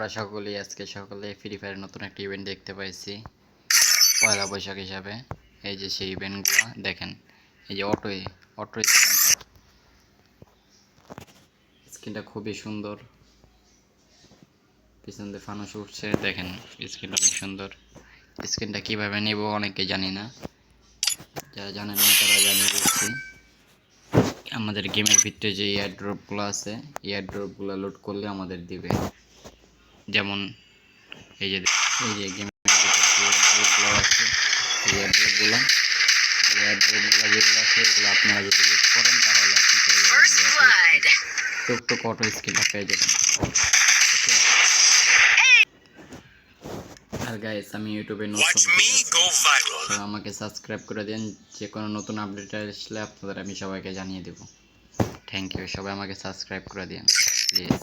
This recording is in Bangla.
আমরা সকলেই আজকে সকালে ফ্রি ফায়ার নতুন একটা ইভেন্ট দেখতে পাইছি। পয়লা বৈশাখ হিসাবে। এই যে সেই ইভেন্টগুলো দেখেন, এই যে অটো অটো স্ক্রিনটা খুবই সুন্দর। পিছন দিয়ে ফানুস উঠছে, দেখেন, স্ক্রিনটা অনেক সুন্দর। স্ক্রিনটা কীভাবে নেব অনেকে জানি না। যারা জানেন না, তারা জানিয়ে দিচ্ছি। আমাদের গেমের ভিতরে যে এয়ারড্রপগুলো আছে এয়ারড্রপগুলো লোড করলে আমাদের দিবে। যেমন এই যে এই যে গেমের আছে এই এয়ারড্রপগুলো এই যেগুলো আছে এগুলো আপনারা যদি লোড করেন তাহলে আপনি পেয়ে যাবেন টুকটুক অটো স্কিলটা পেয়ে যাবেন। আর গাইস আমি ইউটিউবে নতুন আমাকে সাবস্ক্রাইব করে দিন যে কোনো নতুন আপডেট আসলে আপনাদের আমি সবাইকে জানিয়ে দেব। থ্যাংক ইউ সবাই আমাকে সাবস্ক্রাইব করে দিন প্লিজ